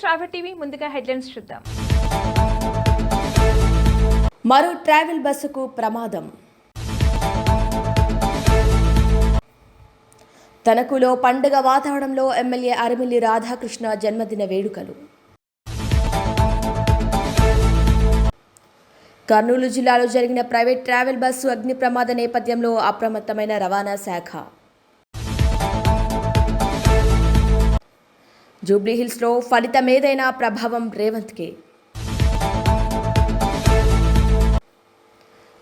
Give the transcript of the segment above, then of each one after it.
Travel TV ముందుగా headlines చూద్దాం. మరో ట్రావెల్ బస్సుకు ప్రమాదం. తణుకులో పండుగ వాతావరణంలో ఎమ్మెల్యే అరమిల్లి రాధాకృష్ణ జన్మదిన వేడుకలు. కర్నూలు జిల్లాలో జరిగిన ప్రైవేట్ ట్రావెల్ బస్సు అగ్ని ప్రమాద నేపథ్యంలో అప్రమత్తమైన రవాణా శాఖ. జూబ్లీహిల్స్లో ఫలితమేదైనా ప్రభావం రేవంత్కే.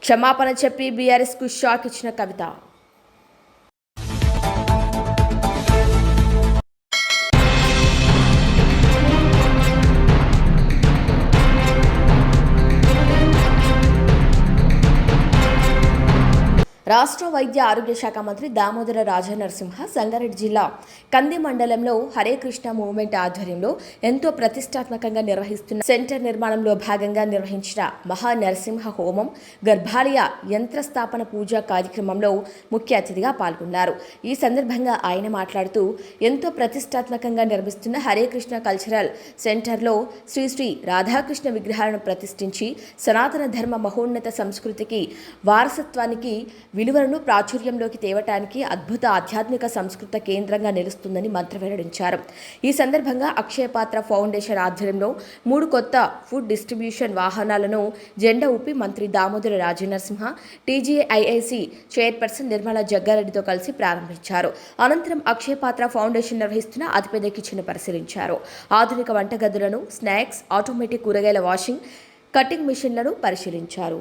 క్షమాపణ చెప్పి బీఆర్ఎస్కు షాక్ ఇచ్చిన కవిత. రాష్ట్ర వైద్య ఆరోగ్య శాఖ మంత్రి దామోదర రాజనరసింహ సంగారెడ్డి జిల్లా కంది మండలంలో హరే కృష్ణ మూవ్మెంట్ ఆధ్వర్యంలో ఎంతో ప్రతిష్టాత్మకంగా నిర్వహిస్తున్న సెంటర్ నిర్మాణంలో భాగంగా నిర్వహించిన మహా నరసింహ హోమం గర్భాలయ యంత్ర స్థాపన పూజా కార్యక్రమంలో ముఖ్య అతిథిగా పాల్గొన్నారు. ఈ సందర్భంగా ఆయన మాట్లాడుతూ ఎంతో ప్రతిష్టాత్మకంగా నిర్మిస్తున్న హరే కృష్ణ కల్చరల్ సెంటర్లో శ్రీ శ్రీ రాధాకృష్ణ విగ్రహాలను ప్రతిష్ఠించి సనాతన ధర్మ మహోన్నత సంస్కృతికి వారసత్వానికి విలువలను ప్రాచుర్యంలోకి తేవటానికి అద్భుత ఆధ్యాత్మిక సంస్కృత కేంద్రంగా నిలుస్తుందని మంత్రి వెల్లడించారు. ఈ సందర్భంగా అక్షయపాత్ర ఫౌండేషన్ ఆధ్వర్యంలో మూడు కొత్త ఫుడ్ డిస్ట్రిబ్యూషన్ వాహనాలను జెండా ఊపి మంత్రి దామోదర రాజనరసింహ టీజీఐఐసి చైర్పర్సన్ నిర్మలా జగ్గారెడ్డితో కలిసి ప్రారంభించారు. అనంతరం అక్షయపాత్ర ఫౌండేషన్ నిర్వహిస్తున్న అతిపెద్ద కిచెన్ పరిశీలించారు. ఆధునిక వంటగదులను స్నాక్స్ ఆటోమేటిక్ కూరగాయల వాషింగ్ కటింగ్ మిషన్లను పరిశీలించారు.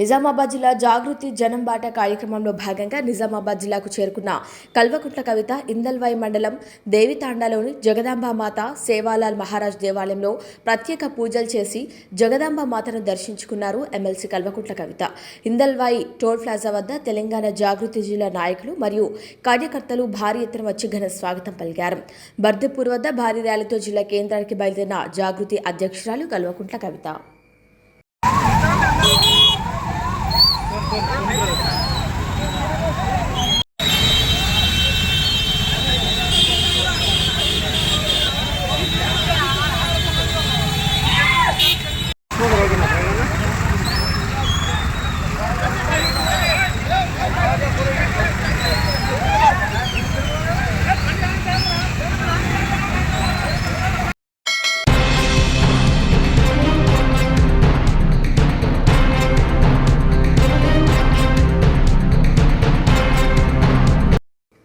నిజామాబాద్ జిల్లా జాగృతి జనం బాట కార్యక్రమంలో భాగంగా నిజామాబాద్ జిల్లాకు చేరుకున్న కల్వకుంట్ల కవిత ఇందల్వాయి మండలం దేవితాండలోని జగదాంబ మాత సేవాలాల్ మహారాజ్ దేవాలయంలో ప్రత్యేక పూజలు చేసి జగదాంబ మాతను దర్శించుకున్నారు MLC Kalvakuntla Kavitha. Indalwai toll plaza వద్ద తెలంగాణ జాగృతి జిల్లా నాయకులు మరియు కార్యకర్తలు భారీ ఎత్తున వచ్చి ఘన స్వాగతం పలికారు. బర్దపూర్ వద్ద భారీ ర్యాలీతో జిల్లా కేంద్రానికి బయలుదేరిన జాగృతి అధ్యక్షురాలు కల్వకుంట్ల కవిత. 动。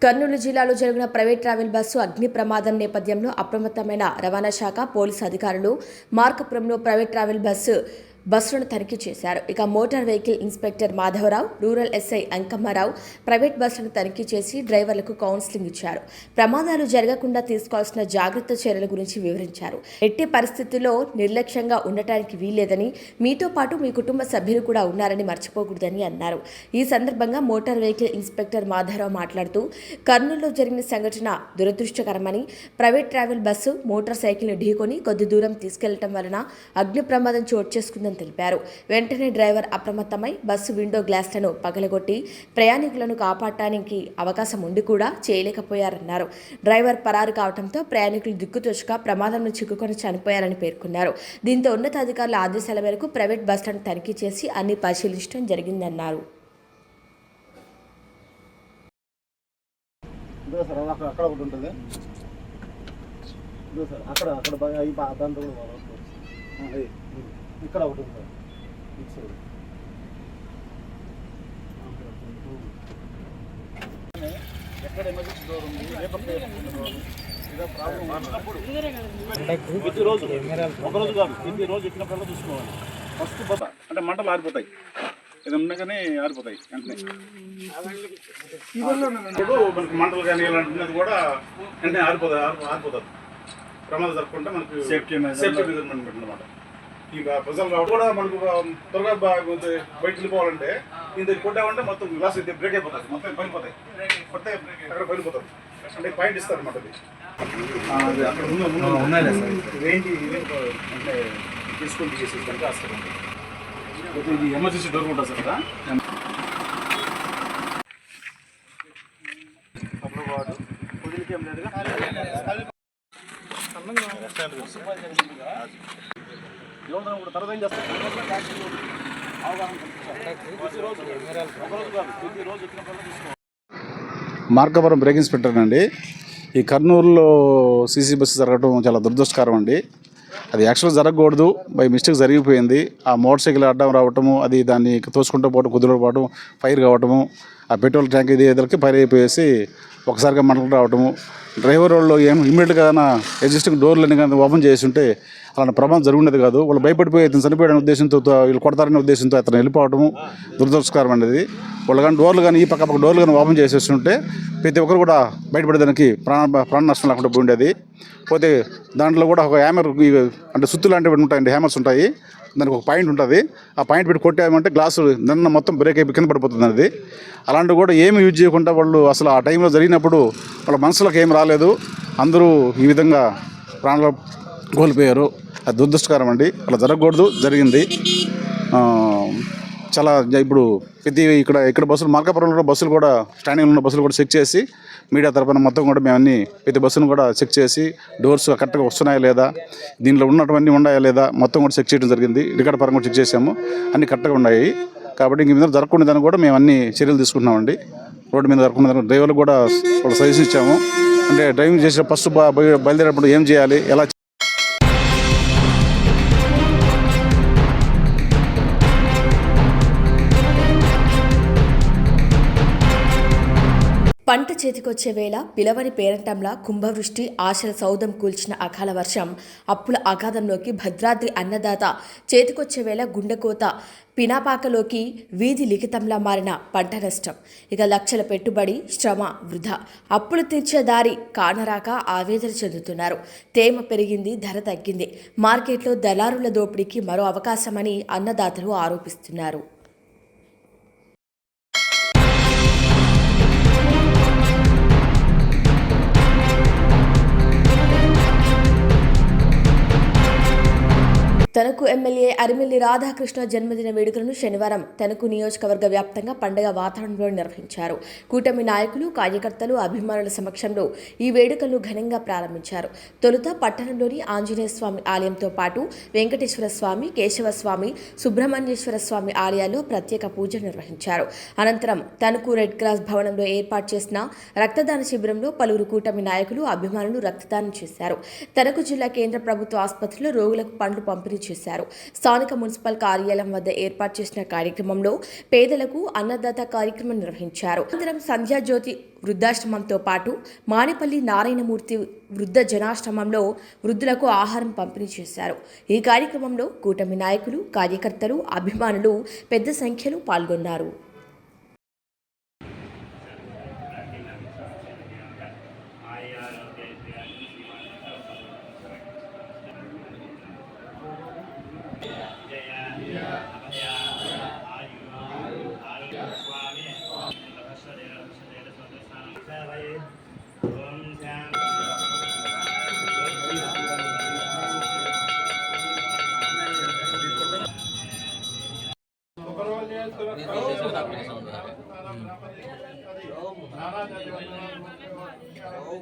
కర్నూలు జిల్లాలో జరిగిన ప్రైవేట్ ట్రావెల్ బస్సు అగ్ని ప్రమాదం నేపథ్యంలో అప్రమత్తమైన రవాణా శాఖ పోలీసు అధికారులు మార్కపురంలో ప్రైవేట్ ట్రావెల్ బస్సు బస్సులను తనిఖీ చేశారు. ఇక motor vehicle inspector Madhava Rao rural SI Ankamma Rao private బస్సులను తనిఖీ చేసి డ్రైవర్లకు కౌన్సిలింగ్ ఇచ్చారు. ప్రమాదాలు జరగకుండా తీసుకోవాల్సిన జాగ్రత్త చర్యల గురించి వివరించారు. ఎట్టి పరిస్థితుల్లో నిర్లక్ష్యంగా ఉండటానికి వీల్లేదని మీతో పాటు మీ కుటుంబ సభ్యులు కూడా ఉన్నారని మర్చిపోకూడదని అన్నారు. ఈ సందర్భంగా మోటార్ వెహికల్ ఇన్స్పెక్టర్ మాధవరావు మాట్లాడుతూ కర్నూలులో జరిగిన సంఘటన దురదృష్టకరమని ప్రైవేట్ ట్రావెల్ బస్సు మోటార్ సైకిల్ను ఢీకొని కొద్ది దూరం తీసుకెళ్ళటం వలన అగ్ని ప్రమాదం చోటు చేసుకుందని తెలిపారు. వెంటనే డ్రైవర్ అప్రమత్తమై బస్సు విండో గ్లాస్లను పగలగొట్టి ప్రయాణికులను కాపాడటానికి అవకాశం ఉండి కూడా చేయలేకపోయారన్నారు. డ్రైవర్ పరారు కావడంతో ప్రయాణికులు దిక్కుతోచక ప్రమాదంలో చిక్కుకొని చనిపోయారని పేర్కొన్నారు. దీంతో ఉన్నతాధికారుల ఆదేశాల మేరకు ప్రైవేట్ బస్సులను తనిఖీ చేసి అన్ని పరిశీలించడం జరిగిందన్నారు. అక్కడ అక్కడ ఒకటి ఉంటుంది. అక్కడ అక్కడ బాగా ఈ దాంట్లో కూడా బాగా వస్తుంది. ఆ, అది. ఇక్కడ ఒకటి ఉంది. ఎక్కడ ఎమర్జెన్సీ డోర్ ఉంది? ప్రతి రోజు. కాదు. ప్రతి రోజు ఎక్కినప్పుడల్లా చూసుకోవాలి. ఫస్ట్ పోతా అంటే మంటలు ఆరిపోతాయి. ఇది ఉండగానే ఆరిపోతాయి వెంటనే. ఇప్పుడు మనకి మంటలు కానీ ఇలాంటిది కూడా వెంటనే ఆరిపోతాయి ఆరి- ఆరిపోతారు ప్రమాదం జరగకుండా మనకు సేఫ్టీ సేఫ్టీ మెజర్మెంట్ అనమాట ఇంకా ప్రజలు రావడం కూడా మనకు త్వరగా బా- బయటకు వెళ్ళిపోవాలంటే ఇంత కొట్టామంటే మొత్తం గ్లాస్ ఇది బ్రేక్ అయిపోతుంది మొత్తం పైపోతాయి కొట్టే అక్కడ పైపోతారు అంటే పాయింట్ ఇస్తారు అనమాట ఇదేంటి ఇదేంటి అంటే తీసుకొని తీసేసి కనుక వస్తారు ఇది ఎమర్జెన్సీ డోర్ ఉంటుంది సార్ కదా? వదిలికి లేదుగా యువతను కూడా తర్వాత ఏం చేస్తారు బ్రేక్ ఇన్స్పెక్టర్ అండి. ఈ కర్నూలులో సీసీ బస్సు జరగడం చాలా దురదృష్టకరం అండి. అది యాక్చువల్ జరగకూడదు బై మిస్టేక్ జరిగిపోయింది. ఆ మోటార్ సైకిల్ అడ్డం రావటము అది దాన్ని తోసుకుంటూ పోవడం కుదురు పోవడం ఫైర్ కావటము ఆ పెట్రోల్ ట్యాంక్ ఇది ఎదురుకి ఫైర్ అయిపోయేసి ఒకసారిగా మంటలు రావటము. డ్రైవర్ వాళ్ళు ఏం ఇమ్మీడియట్గా ఎగ్జిస్టింగ్ డోర్లని కానీ ఓపెన్ చేసి ఉంటే అలాంటి ప్రమాదం జరుగుండేది కాదు. వాళ్ళు భయపడిపోయి అతను చనిపోయాడనే ఉద్దేశంతో వీళ్ళు కొడతారనే ఉద్దేశంతో అతను వెళ్ళిపోవటము దురదృష్టకరం అనేది. వాళ్ళు కానీ డోర్లు కానీ ఈ పక్క పక్క డోర్లు కానీ ఓపెన్ చేసేస్తుంటే ప్రతి ఒక్కరు కూడా బయటపడేదానికి ప్రాణ ప్రాణ నష్టం లేకుండా పోయిండేది పోతే దాంట్లో కూడా ఒక హ్యామర్ అంటే సుత్తు లాంటివి ఉంటాయండి హ్యామర్స్ ఉంటాయి. దానికి ఒక పాయింట్ ఉంటుంది. ఆ పాయింట్ పెట్టి కొట్టామంటే గ్లాసు నిన్న మొత్తం బ్రేక్ అయిపోయి కింద పడిపోతుంది అది. అలాంటివి కూడా ఏమి యూజ్ చేయకుండా వాళ్ళు అసలు ఆ టైంలో జరిగినప్పుడు వాళ్ళ మనసులోకి ఏం రాలేదు. అందరూ ఈ విధంగా ప్రాణాలు కోల్పోయారు. అది దురదృష్టకరం అండి. అలా జరగకూడదు. జరిగింది. చాలా ఇప్పుడు ప్రతి ఇక్కడ ఇక్కడ బస్సులు మార్కాపురంలో బస్సులు కూడా స్టాండింగ్లో ఉన్న బస్సులు కూడా చెక్ చేసి మీడియా తరఫున మొత్తం కూడా మేము అన్ని ప్రతి బస్సును కూడా చెక్ చేసి డోర్స్ కరెక్ట్గా వస్తున్నాయా లేదా దీనిలో ఉన్నటువంటి ఉన్నాయా లేదా మొత్తం కూడా చెక్ చేయడం జరిగింది. రికార్డ్ పరంగా చెక్ చేసాము అన్ని కరెక్ట్గా ఉన్నాయి. కాబట్టి ఇంక మీద జరగకుండా దాన్ని కూడా మేము అన్ని చర్యలు తీసుకుంటున్నామండి. రోడ్డు మీద జరగకుండా దానికి డ్రైవర్లు కూడా సజెషన్ ఇచ్చాము. అంటే డ్రైవింగ్ చేసే ఫస్ట్ బయలుదేరేటప్పుడు ఏం చేయాలి? ఎలా పంట చేతికొచ్చే వేళ పిలవని పేరంటంలా కుంభవృష్టి ఆశల సౌదం కూల్చిన అకాల వర్షం అప్పుల అగాధంలోకి భద్రాద్రి అన్నదాత చేతికొచ్చే వేళ గుండెకోత పినాపాకలోకి వీధి లిఖితంలా మారిన పంట నష్టం. ఇక లక్షల పెట్టుబడి శ్రమ వృధా. అప్పులు తీర్చే దారి కానరాక ఆవేదన చెందుతున్నారు. తేమ పెరిగింది ధర తగ్గింది. మార్కెట్లో దళారుల దోపిడీకి మరో అవకాశమని అన్నదాతలు ఆరోపిస్తున్నారు. తణుకు ఎమ్మెల్యే అరిమిల్లి రాధాకృష్ణ జన్మదిన వేడుకలను శనివారం తణుకు నియోజకవర్గ వ్యాప్తంగా పండగ వాతావరణంలో నిర్వహించారు. కూటమి నాయకులు కార్యకర్తలు అభిమానుల సమక్షంలో ఈ వేడుకలను ఘనంగా ప్రారంభించారు. తొలుత పట్టణంలోని ఆంజనేయ స్వామి ఆలయంతో పాటు వెంకటేశ్వర స్వామి కేశవ స్వామి సుబ్రహ్మణ్యేశ్వర స్వామి ఆలయాల్లో ప్రత్యేక పూజలు నిర్వహించారు. అనంతరం తణుకు రెడ్ క్రాస్ భవనంలో ఏర్పాటు చేసిన రక్తదాన శిబిరంలో పలువురు కూటమి నాయకులు అభిమానులు రక్తదానం చేశారు. తణుకు జిల్లా కేంద్ర ప్రభుత్వ ఆసుపత్రిలో రోగులకు పండ్లు పంపిణీ చేశారు. స్థానిక మున్సిపల్ కార్యాలయం వద్ద ఏర్పాటు చేసిన కార్యక్రమంలో పేదలకు అన్నదాత కార్యక్రమం నిర్వహించారు. అనంతరం సంధ్యాజ్యోతి వృద్ధాశ్రమంతో పాటు మానేపల్లి నారాయణమూర్తి వృద్ధ జనాశ్రమంలో వృద్ధులకు ఆహారం పంపిణీ చేశారు. ఈ కార్యక్రమంలో కూటమి నాయకులు కార్యకర్తలు అభిమానులు పెద్ద సంఖ్యలో పాల్గొన్నారు.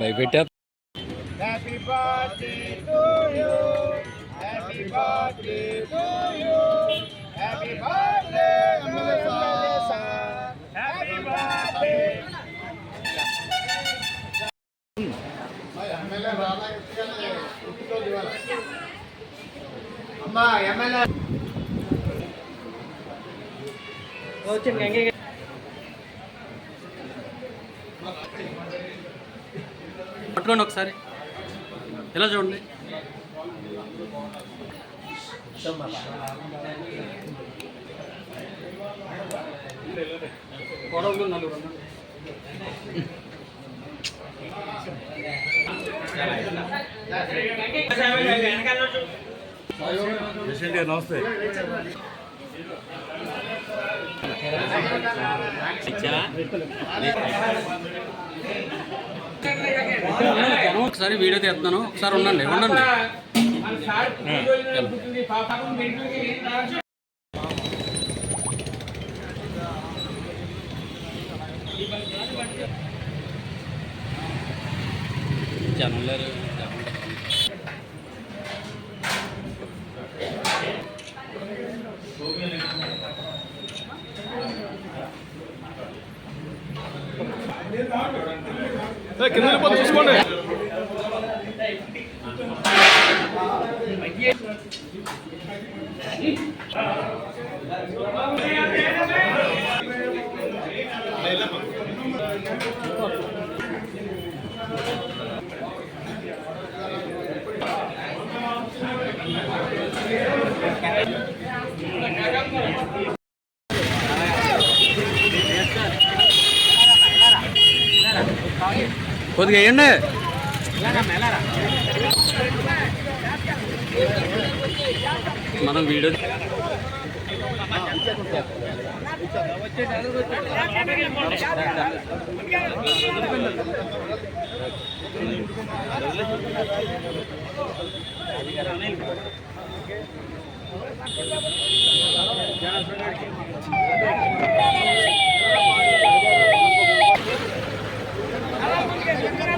భయపెట్టా Happy birthday to you. Happy birthday to you. Happy birthday, Jamila Sir. Happy birthday. అమ్మా ఎమ్మెల్యే పట్టుకోండి ఒకసారి ఇలా చూడండి నలుగురు ఉన్నారు. ఒకసారి వీడియో తీస్తున్నాను. ఒకసారి ఉండండి ఉండండి. జనం లేరు జనం లేరు. కొద్దిగా వేయండి మనం వీడియో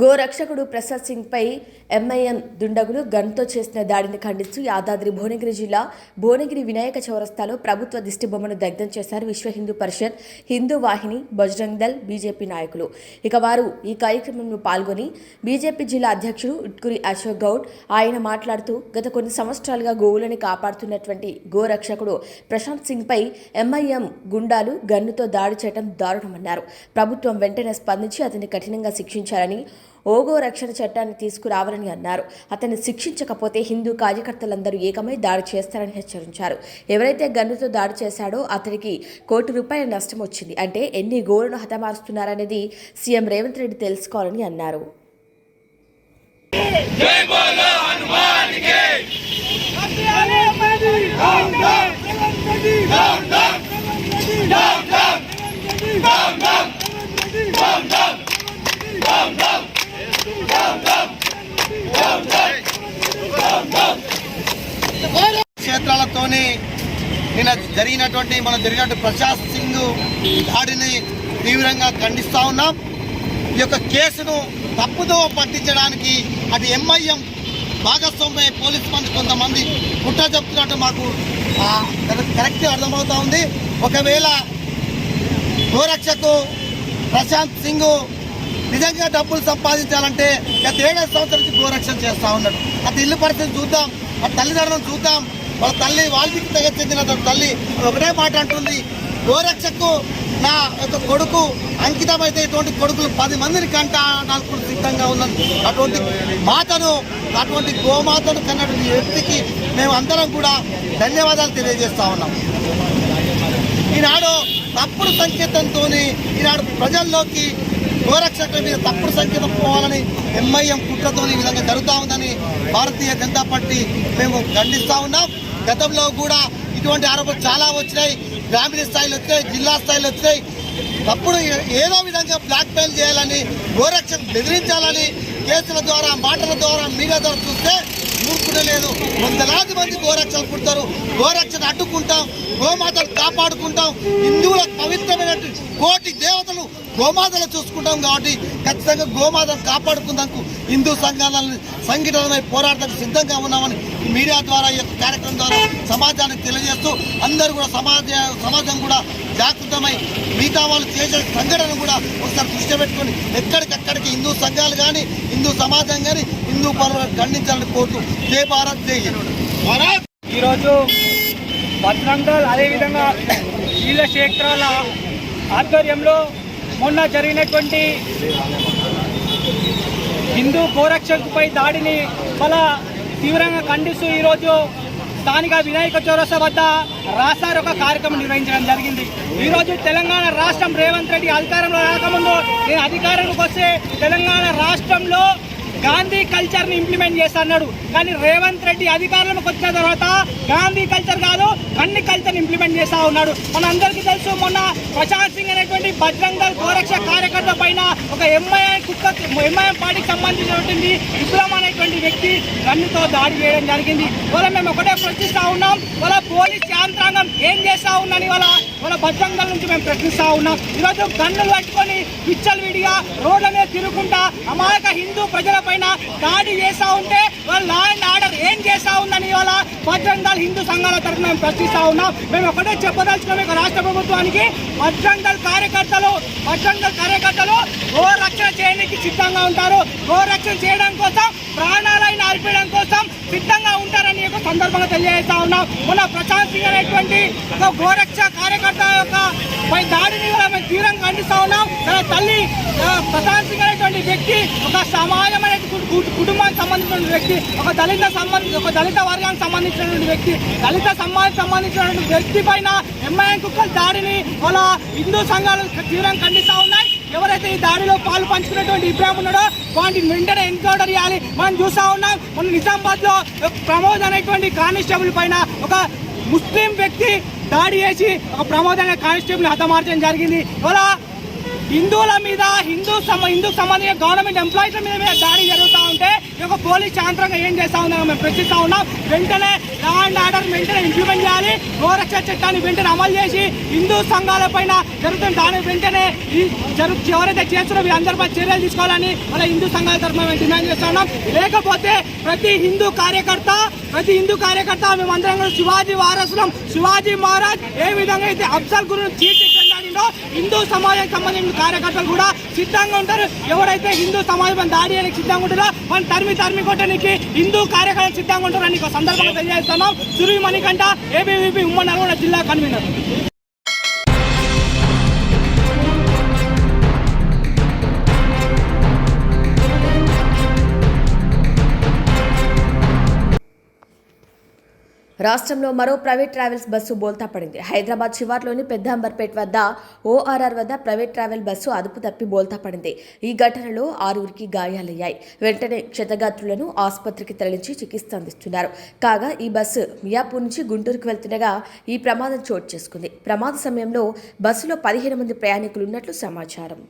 గోరక్షకుడు ప్రసాద్ సింగ్ పై ఎంఐఎం దుండగులు గన్తో చేసిన దాడిని ఖండిస్తూ యాదాద్రి భువనగిరి జిల్లా భువనగిరి వినాయక చౌరస్తాలో ప్రభుత్వ దిష్టి బొమ్మను దగ్ధం చేశారు విశ్వ హిందూ పరిషత్ హిందూ వాహిని బజరంగ్ దళ్ బీజేపీ నాయకులు. ఇక వారు ఈ కార్యక్రమంలో పాల్గొని బీజేపీ జిల్లా అధ్యక్షుడు ఉట్కురి అశోక్ గౌడ్ ఆయన మాట్లాడుతూ గత కొన్ని సంవత్సరాలుగా గోవులను కాపాడుతున్నటువంటి గోరక్షకుడు ప్రశాంత్ సింగ్ పై ఎంఐఎం గుండాలు గన్నుతో దాడి చేయడం దారుణమన్నారు. ప్రభుత్వం వెంటనే స్పందించి అతన్ని కఠినంగా శిక్షించాలని ఓగో రక్షణ చట్టాన్ని తీసుకురావాలని అన్నారు. అతన్ని శిక్షించకపోతే హిందూ కార్యకర్తలందరూ ఏకమై దాడి చేస్తారని హెచ్చరించారు. ఎవరైతే గన్నుతో దాడి చేశాడో అతనికి కోటి రూపాయల నష్టం వచ్చింది. అంటే ఎన్ని గోలను హతమారుస్తున్నారనేది సీఎం రేవంత్ రెడ్డి తెలుసుకోవాలని అన్నారు. క్షేత్రాలతోని నిన్న జరిగినటువంటి మనం జరిగినటువంటి ప్రశాంత్ సింగ్ దాడిని తీవ్రంగా ఖండిస్తూ ఉన్నాం. ఈ యొక్క కేసును తప్పుదో పట్టించడానికి అది ఎంఐఎం భాగస్వామ్య పోలీస్ మంది కొంతమంది కుట్ర చెప్తున్నట్టు మాకు కరెక్ట్ అర్థమవుతా ఉంది. ఒకవేళ గోరక్షకు ప్రశాంత్ సింగ్ నిజంగా డబ్బులు సంపాదించాలంటే గత ఏడాది సంవత్సరం నుంచి గోరక్షణ చేస్తూ ఉన్నాడు. అది ఇల్లు పరిస్థితి చూద్దాం ఆ తల్లిదండ్రులను చూద్దాం వాళ్ళ తల్లి వాల్మీకి దగ్గర చెందిన తల్లి ఒకటే మాట అంటుంది. గోరక్షకు నా యొక్క కొడుకు అంకితమైతే ఇటువంటి కొడుకులు పది మందిని కంట నాకు సిద్ధంగా ఉన్నది. అటువంటి మాతను అటువంటి గోమాతను కన్నటువంటి వ్యక్తికి మేము అందరం కూడా ధన్యవాదాలు తెలియజేస్తా ఉన్నాం. ఈనాడు తప్పుడు సంకేతంతో ఈనాడు ప్రజల్లోకి గోరక్షకుల మీద తప్పుడు సంకేతం పోవాలని ఎంఐఎం కుట్రతో ఈ విధంగా జరుగుతూ ఉందని భారతీయ జనతా పార్టీ మేము ఖండిస్తూ ఉన్నాం. గతంలో కూడా ఇటువంటి ఆరోపణలు చాలా వచ్చినాయి. గ్రామీణ స్థాయిలో వచ్చినాయి జిల్లా స్థాయిలో వచ్చినాయి. అప్పుడు ఏదో విధంగా బ్లాక్ మెయిల్ చేయాలని గోరక్షకు బెదిరించాలని కేసుల ద్వారా మాటల ద్వారా మీడియా ద్వారా చూస్తే ఊరుకునే లేదు. వందలాది మంది గోరక్షలు పుడతారు. గోరక్షను అడ్డుకుంటాం గోమాతలు కాపాడుకుంటాం. హిందువులకు పవిత్రమైన గోమాతలు చూసుకుంటాం కాబట్టి ఖచ్చితంగా గోమాతను కాపాడుకుందాకు హిందూ సంఘాలను సంఘటనమై పోరాడడానికి సిద్ధంగా ఉన్నామని ఈ మీడియా ద్వారా ఈ యొక్క కార్యక్రమం ద్వారా సమాజానికి తెలియజేస్తూ అందరూ కూడా సమాజ సమాజం కూడా జాగృతమై మిగతా వాళ్ళు చేసే సంఘటన కూడా ఒకసారి దృష్టి పెట్టుకొని ఎక్కడికక్కడికి హిందూ సంఘాలు కానీ హిందూ సమాజం కానీ హిందూ పనులను ఖండించాలని కోరుతూ జై భారత్ జై భారత్ ఈరోజు భద్రంగల్ అదేవిధంగా నీళ్ళ క్షేత్రాల ఆధ్వర్యంలో మొన్న జరిగినటువంటి హిందూ గోరక్షకుపై దాడిని చాలా తీవ్రంగా ఖండిస్తూ ఈరోజు స్థానిక వినాయక చౌరస వద్ద రాసార్ ఒక కార్యక్రమం నిర్వహించడం జరిగింది. ఈరోజు తెలంగాణ రాష్ట్రం రేవంత్ రెడ్డి అధికారంలో రాకముందు నేను అధికారంలోకి వస్తే తెలంగాణ రాష్ట్రంలో గాంధీ కల్చర్ని ఇంప్లిమెంట్ చేస్తా అన్నాడు కానీ రేవంత్ రెడ్డి అధికారంలోకి వచ్చిన తర్వాత గాంధీ కల్చర్ కాదు అన్ని కల్చర్ ఇంప్లిమెంట్ చేస్తా ఉన్నాడు. మన అందరికీ తెలుసు మొన్న ప్రశాంత్ సింగ్ అనేటువంటి బజరంగ్ గోరక్ష కార్యకర్త పైన ఒక ఎంఐఎం కుక్క ఎంఐఎం పార్టీకి సంబంధించినటువంటి విప్లవం అనేటువంటి వ్యక్తి గన్నుతో దాడి చేయడం జరిగింది. వాళ్ళ మేము ఒకటే ప్రశ్నిస్తా ఉన్నాం వాళ్ళ పోలీస్ యాంత్రాంగం ఏం చేస్తా ఉందని వాళ్ళ వాళ్ళ భద్రంగల నుంచి మేము ప్రశ్నిస్తా ఉన్నాం. ఈరోజు గన్నులు పట్టుకొని పిచ్చలు విడిగా రోడ్ల మీద తిరుగుకుంటా అమాయక హిందూ ప్రజల పైన దాడి చేస్తా ఉంటే వాళ్ళ లా అండ్ ఆర్డర్ ఏం చేస్తా ఉందని ఇవాళ బజరంగ్ హిందూ సంఘాల తరఫున మేము ప్రశ్నిస్తా ఉన్నాం. మేము ఒకటే చెప్పదలుచుకున్నాం ఇక రాష్ట్ర ప్రభుత్వానికి బజరంగ్ కార్యకర్తలు బజరంగ్ కార్యకర్తలు గో రక్షణ చేయడానికి సిద్ధంగా ఉంటారు. గో రక్షణ చేయడం కోసం ప్రాణాలైన అర్పడం కోసం సిద్ధంగా ఉంటారు. సందర్భంగా తెలియజేస్తా ఉన్నాం. మొన్న ప్రశాంత్ సింగ్ అనేటువంటి ఒక గోరక్ష కార్యకర్త యొక్క పై దాడిని కూడా మేము తీవ్రంగా ఖండిస్తా ఉన్నాం. తన తల్లి ప్రశాంత్ సింగ్ అనేటువంటి వ్యక్తి ఒక సమాజం అనేది కుటుంబానికి సంబంధించిన వ్యక్తి ఒక దళిత సంబంధించి ఒక దళిత వర్గానికి సంబంధించినటువంటి వ్యక్తి దళిత సమాజానికి సంబంధించినటువంటి వ్యక్తి పైన ఎంఐఎం కుక్కల దాడిని వాళ్ళ హిందూ సంఘాలు తీవ్రంగా ఖండిస్తా ఉన్నాయి. ఎవరైతే ఈ దాడిలో పాలు పంచుకున్నటువంటి ఇబ్రాహిం ఉన్నాడో వాటిని వెంటనే ఎన్కౌంటర్ చేయాలి. మనం చూస్తా ఉన్నాం మన నిజామాబాద్లో ప్రమోద్ అనేటువంటి కానిస్టేబుల్ పైన ఒక ముస్లిం వ్యక్తి దాడి చేసి ఒక ప్రమోద్ అనే కానిస్టేబుల్ హతమార్చడం జరిగింది. ఇవాళ హిందువుల మీద హిందూ సమ సంబంధించిన గవర్నమెంట్ ఎంప్లాయీస్ మీద మీద దాడి జరుగుతుంది ఈ యొక్క పోలీస్ యాంత్రంగా ఏం చేస్తా ఉందని మేము ప్రశ్నిస్తా ఉన్నాం. వెంటనే లా అండ్ ఆర్డర్ వెంటనే ఇంప్లిమెంట్ చేయాలి. గోరక్ష చట్టాన్ని వెంటనే అమలు చేసి హిందూ సంఘాల పైన జరుగుతున్న దాని వెంటనే ఈ జరు ఎవరైతే చేస్తున్నారో వీళ్ళందరిపై చర్యలు తీసుకోవాలని మన హిందూ సంఘాల తరఫున మేము డిమాండ్ చేస్తా ఉన్నాం. లేకపోతే ప్రతి హిందూ కార్యకర్త ప్రతి హిందూ కార్యకర్త మేమందరం కూడా శివాజీ వారసులం. శివాజీ మహారాజ్ ఏ విధంగా అయితే అఫ్సల్ గురుని చీటి చెందాడిండో హిందూ సమాజానికి సంబంధించిన కార్యకర్తలు కూడా సిద్ధంగా ఉంటారు. ఎవరైతే హిందూ సమాజం దాడి చేయడానికి సిద్ధంగా ఉంటారో వాళ్ళు తరిమి తరిమి కొట్టడానికి హిందూ కార్యకర్తలు సిద్ధంగా ఉంటారని ఒక సందర్భంగా తెలియజేస్తున్నాం. సురువి మణికంఠ ఏబీవీపీ ఉమ్మడి నల్గొండ జిల్లా కన్వీనర్. రాష్ట్రంలో మరో ప్రైవేట్ ట్రావెల్స్ బస్సు బోల్తా పడింది. హైదరాబాద్ శివార్లోని పెద్ద అంబర్పేట్ వద్ద ఓఆర్ఆర్ వద్ద ప్రైవేట్ ట్రావెల్ బస్సు అదుపు తప్పి బోల్తా పడింది. ఈ ఘటనలో ఆరుగురికి గాయాలయ్యాయి. వెంటనే క్షతగాత్రులను ఆసుపత్రికి తరలించి చికిత్స అందిస్తున్నారు. కాగా ఈ బస్సు మియాపూర్ నుంచి గుంటూరుకు వెళ్తుండగా ఈ ప్రమాదం చోటు చేసుకుంది. ప్రమాద సమయంలో బస్సులో పదిహేను మంది ప్రయాణికులు ఉన్నట్లు సమాచారం.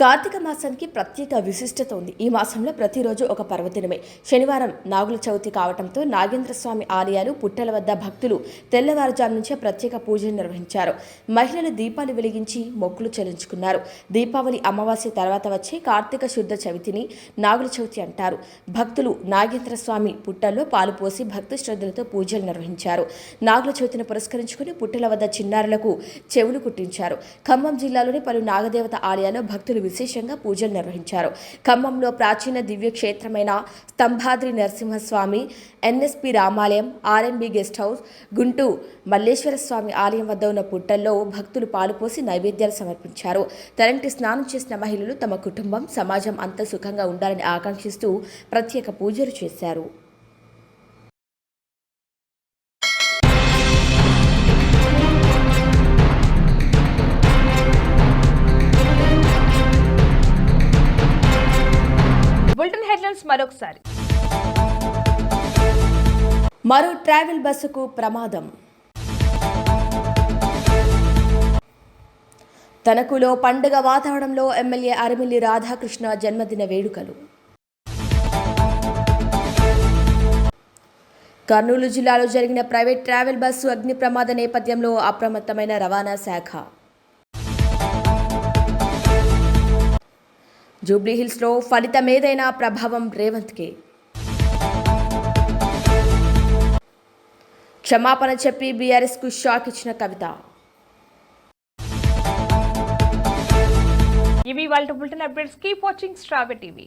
కార్తీక మాసానికి ప్రత్యేక విశిష్టత ఉంది. ఈ మాసంలో ప్రతిరోజు ఒక పర్వదినమే. శనివారం నాగుల చవితి కావడంతో నాగేంద్ర స్వామి ఆలయాలు పుట్టల వద్ద భక్తులు తెల్లవారుజాము నుంచే ప్రత్యేక పూజలు నిర్వహించారు. మహిళలు దీపాలు వెలిగించి మొక్కులు చెల్లించుకున్నారు. దీపావళి అమావాస్య తర్వాత వచ్చే కార్తీక శుద్ధ చవితిని నాగుల చవితి అంటారు. భక్తులు నాగేంద్ర స్వామి పుట్టల్లో పాలు పోసి భక్తి శ్రద్ధలతో పూజలు నిర్వహించారు. నాగుల చవితిని పురస్కరించుకుని పుట్టల వద్ద చిన్నారులకు చెవులు కుట్టించారు. ఖమ్మం జిల్లాలోని పలు నాగదేవత ఆలయాల్లో భక్తులు విశేషంగా పూజలు నిర్వహించారు. ఖమ్మంలో ప్రాచీన దివ్య క్షేత్రమైన స్తంభాద్రి నరసింహస్వామి ఎన్ఎస్పి రామాలయం RMB guest house గుంటూ Malleswara Swamy ఆలయం వద్ద ఉన్న పుట్టల్లో భక్తులు పాలుపోసి నైవేద్యాలు సమర్పించారు. తలంటి స్నానం చేసిన మహిళలు తమ కుటుంబం సమాజం అంత సుఖంగా ఉండాలని ఆకాంక్షిస్తూ ప్రత్యేక పూజలు చేశారు. బులెటిన్ హెడ్లైన్స్ మరొకసారి. మరో ట్రావెల్ బస్సుకు ప్రమాదం. తణుకులో పండుగ వాతావరణంలో ఎమ్మెల్యే అరిమిల్లి రాధాకృష్ణ జన్మదిన వేడుకలు. కర్నూలు జిల్లాలో జరిగిన ప్రైవేట్ ట్రావెల్ బస్సు అగ్ని ప్రమాద నేపథ్యంలో అప్రమత్తమైన రవాణా శాఖ. జూబ్లీహిల్స్లో ఫలితమేదైనా ప్రభావం రేవంత్కి. క్షమాపణ చెప్పి బీఆర్ఎస్కు షాక్ ఇచ్చిన కవిత. ఇవి వాళ్ళ బులెటిన్ అప్డేట్స్. కీప్ వాచింగ్ స్ట్రాబె టీవీ.